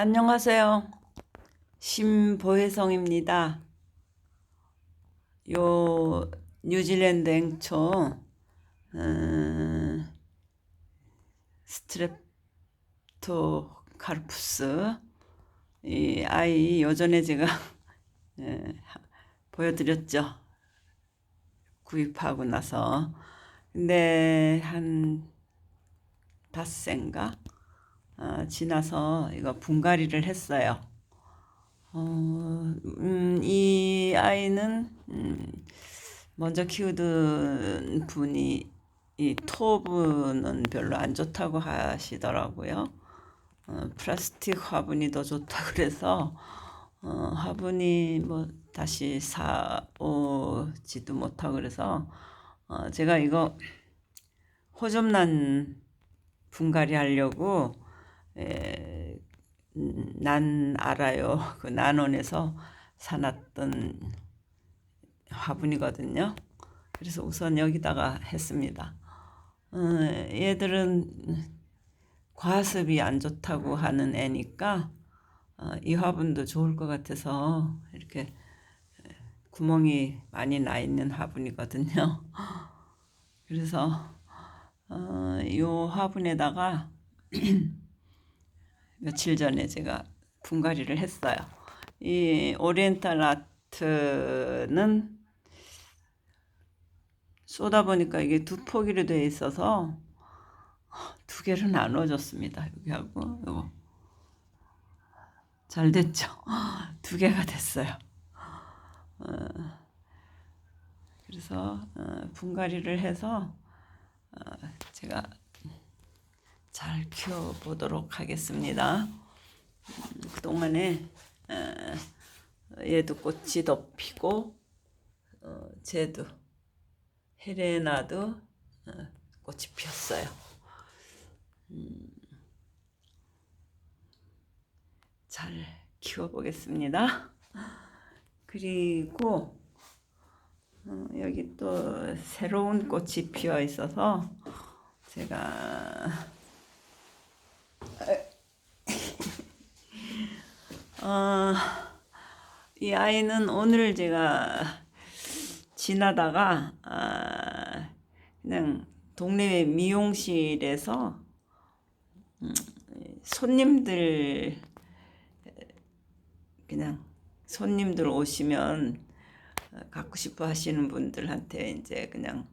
안녕하세요. 심보혜성입니다. 요 뉴질랜드 앵초 음, 스트랩토카르푸스 이 아이 요전에 제가 예, 하- 보여드렸죠. 구입하고 나서 근데 한 닷새인가 어, 지나서 이거 분갈이를 했어요. 어, 음, 이 아이는 음, 먼저 키우던 분이 이 토브는 별로 안 좋다고 하시더라고요. 어, 플라스틱 화분이 더 좋다 그래서 어, 화분이 뭐 다시 사오지도 못하고 그래서 어, 제가 이거 호접란 분갈이 하려고 난 알아요. 그 난원에서 사놨던 화분이거든요. 그래서 우선 여기다가 했습니다. 어, 얘들은 과습이 안 좋다고 하는 애니까 어, 이 화분도 좋을 것 같아서 이렇게 구멍이 많이 나 있는 화분이거든요. 그래서 어, 이 화분에다가 며칠 전에 제가 분갈이를 했어요. 이 오리엔탈 아트는 쏘다 보니까 이게 두 포기로 되어 있어서 두 개를 나눠줬습니다. 여기하고 요거 잘 됐죠? 두 개가 됐어요. 어, 그래서 어, 분갈이를 해서 어, 제가 잘 키워보도록 하겠습니다. 음, 그동안에 어, 얘도 꽃이 더 피고 어, 쟤도 헤레나도 어, 꽃이 피었어요. 음, 잘 키워보겠습니다. 그리고 어, 여기 또 새로운 꽃이 피어 있어서 제가 어, 이 아이는 오늘 제가 지나다가 아, 그냥 동네 미용실에서 음, 손님들 그냥 손님들 오시면 어, 갖고 싶어 하시는 분들한테 이제 그냥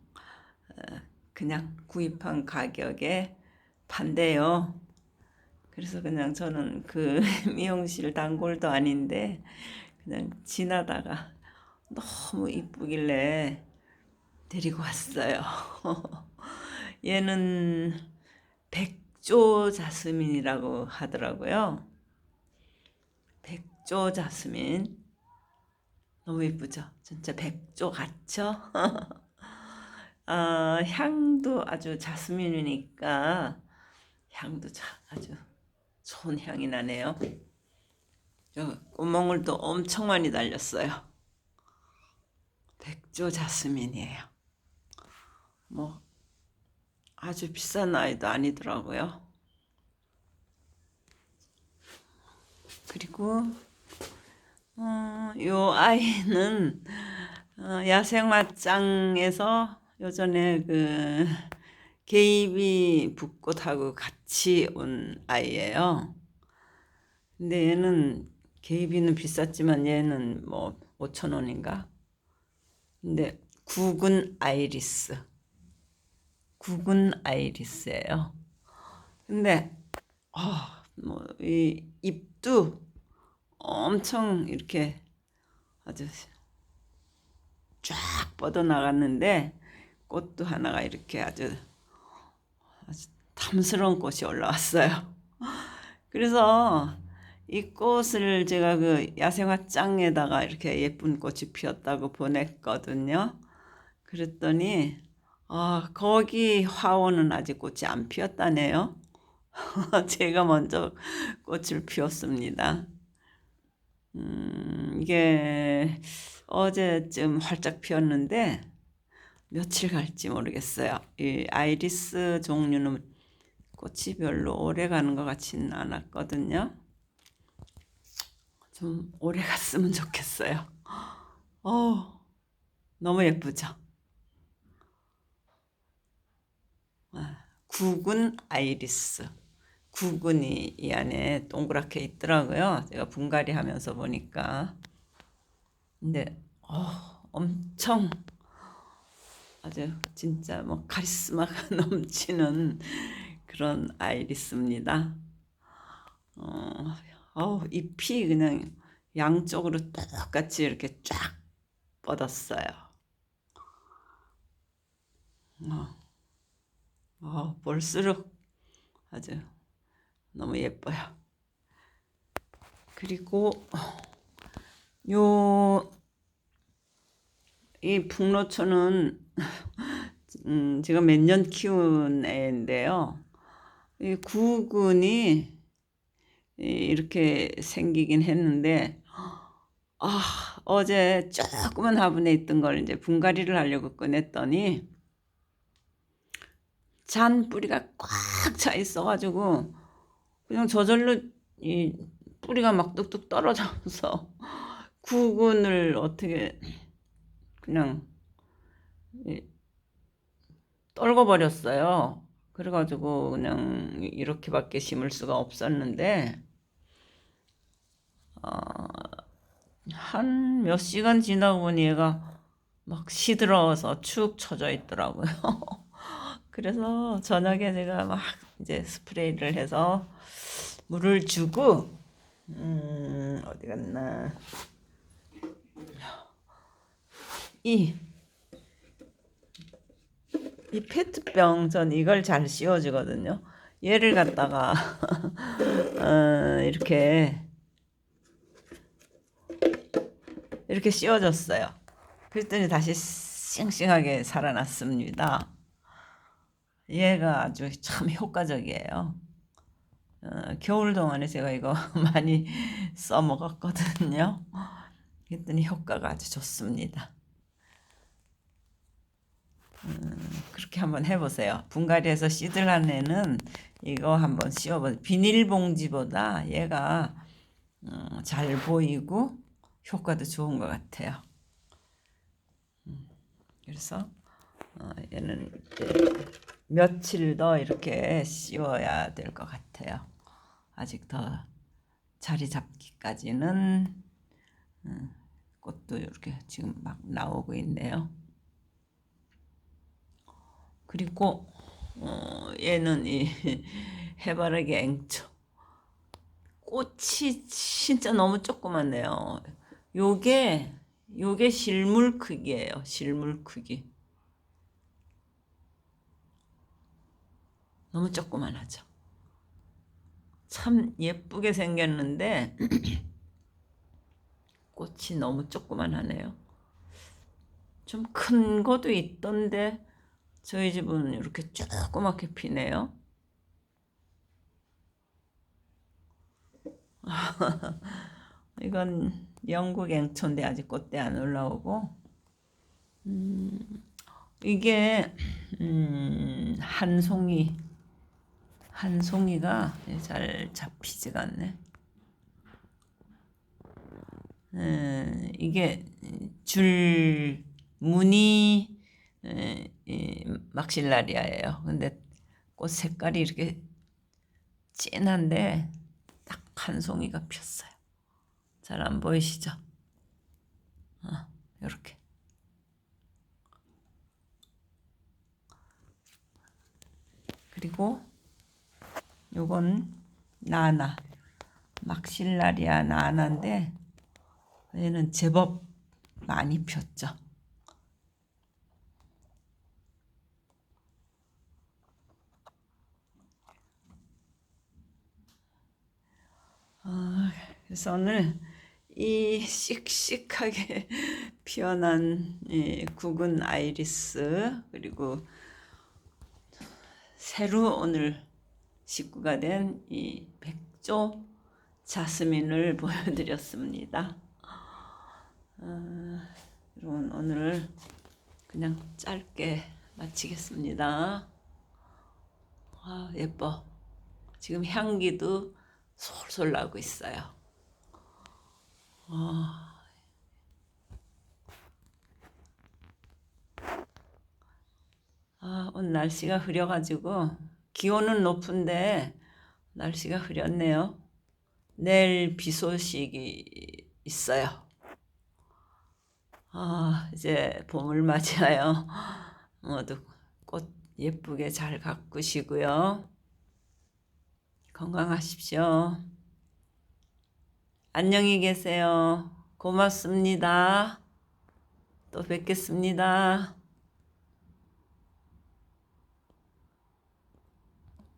어, 그냥 구입한 가격에 판대요. 그래서 그냥 저는 그 미용실 단골도 아닌데 그냥 지나다가 너무 이쁘길래 데리고 왔어요. 얘는 백조 자스민이라고 하더라고요. 백조 자스민. 너무 이쁘죠? 진짜 백조 같죠? 아, 향도 아주 자스민이니까 향도 자, 아주 좋은 향이 나네요. 저 구멍을 또 엄청 많이 달렸어요. 백조 자스민이에요. 뭐 아주 비싼 아이도 아니더라고요. 그리고 어, 요 아이는 어, 야생화장에서 요전에 그 게이비 붓꽃하고 같이 온 아이예요. 근데 얘는 게이비는 비쌌지만 얘는 뭐 5천 원인가? 근데 국은 아이리스. 국은 아이리스예요. 근데 아, 뭐이 잎도 엄청 이렇게 아주 쫙 뻗어 나갔는데 꽃도 하나가 이렇게 아주 아주 탐스러운 꽃이 올라왔어요. 그래서 이 꽃을 제가 그 야생화장에다가 이렇게 예쁜 꽃이 피었다고 보냈거든요. 그랬더니 아, 거기 화원은 아직 꽃이 안 피었다네요. 제가 먼저 꽃을 피웠습니다. 음, 이게 어제쯤 활짝 피었는데 며칠 갈지 모르겠어요. 이 아이리스 종류는 꽃이 별로 오래 가는 것 같지는 않았거든요. 좀 오래 갔으면 좋겠어요. 어, 너무 예쁘죠? 아, 구근 아이리스. 구근이 이 안에 동그랗게 있더라고요. 제가 분갈이 하면서 보니까. 근데, 어, 엄청 아주 진짜 뭐 카리스마가 넘치는 그런 아이리스입니다. 어, 어우, 잎이 그냥 양쪽으로 똑같이 이렇게 쫙 뻗었어요. 어, 어, 볼수록 아주 너무 예뻐요. 그리고 요, 이 북노초는 음, 제가 몇 년 키운 애인데요. 이 구근이 이- 이렇게 생기긴 했는데, 아, 어제 조그만 화분에 있던 걸 이제 분갈이를 하려고 꺼냈더니, 잔 뿌리가 꽉 차 있어가지고, 그냥 저절로 이 뿌리가 막 뚝뚝 떨어져서, 구근을 어떻게, 그냥, 이- 떨궈 버렸어요. 그래가지고 그냥 이렇게밖에 심을 수가 없었는데 한몇 시간 지나고 보니 얘가 막 시들어서 축 처져 있더라고요. 그래서 저녁에 제가 막 이제 스프레이를 해서 물을 주고 음 어디 갔나 이 이 페트병 전 이걸 잘 씌워주거든요. 얘를 갖다가 어, 이렇게 이렇게 씌워줬어요. 그랬더니 다시 싱싱하게 살아났습니다. 얘가 아주 참 효과적이에요. 어, 겨울 동안에 제가 이거 많이 써먹었거든요. 그랬더니 효과가 아주 좋습니다. 그렇게 한번 해보세요. 분갈이해서 씨들한 애는 이거 한번 씌워보세요. 비닐봉지보다 얘가 음, 잘 보이고 효과도 좋은 것 같아요. 음, 그래서 어, 얘는 며칠 더 이렇게 씌워야 될 것 같아요. 아직 더 자리 잡기까지는 음, 꽃도 이렇게 지금 막 나오고 있네요. 그리고 어, 얘는 이 해바라기 앵초 꽃이 진짜 너무 조그맣네요. 요게 요게 실물 크기예요. 실물 크기. 너무 조그만하죠. 참 예쁘게 생겼는데 꽃이 너무 조그만하네요. 좀 큰 것도 있던데 저희 집은 이렇게 조그맣게 피네요. 이건 영국 앵초인데 아직 꽃대 안 올라오고 음, 이게 음, 한 송이 한 송이가 잘 잡히지가 않네. 음, 이게 줄 무늬 에, 이 막실라리아예요. 근데 꽃 색깔이 이렇게 진한데 딱 한 송이가 폈어요. 잘 안 보이시죠? 어, 이렇게. 그리고 요건 나나 막실라리아 나나인데 얘는 제법 많이 폈죠. 아, 그래서 오늘 이 씩씩하게 피어난 이 구근 아이리스 그리고 새로 오늘 식구가 된 이 백조 자스민을 보여드렸습니다. 아, 여러분 오늘 그냥 짧게 마치겠습니다. 아, 예뻐. 지금 향기도 솔솔 나고 있어요. 아, 오늘 날씨가 흐려가지고 기온은 높은데 날씨가 흐렸네요. 내일 비 소식이 있어요. 아, 이제 봄을 맞이하여 모두 꽃 예쁘게 잘 가꾸시고요. 건강하십시오. 안녕히 계세요. 고맙습니다. 또 뵙겠습니다.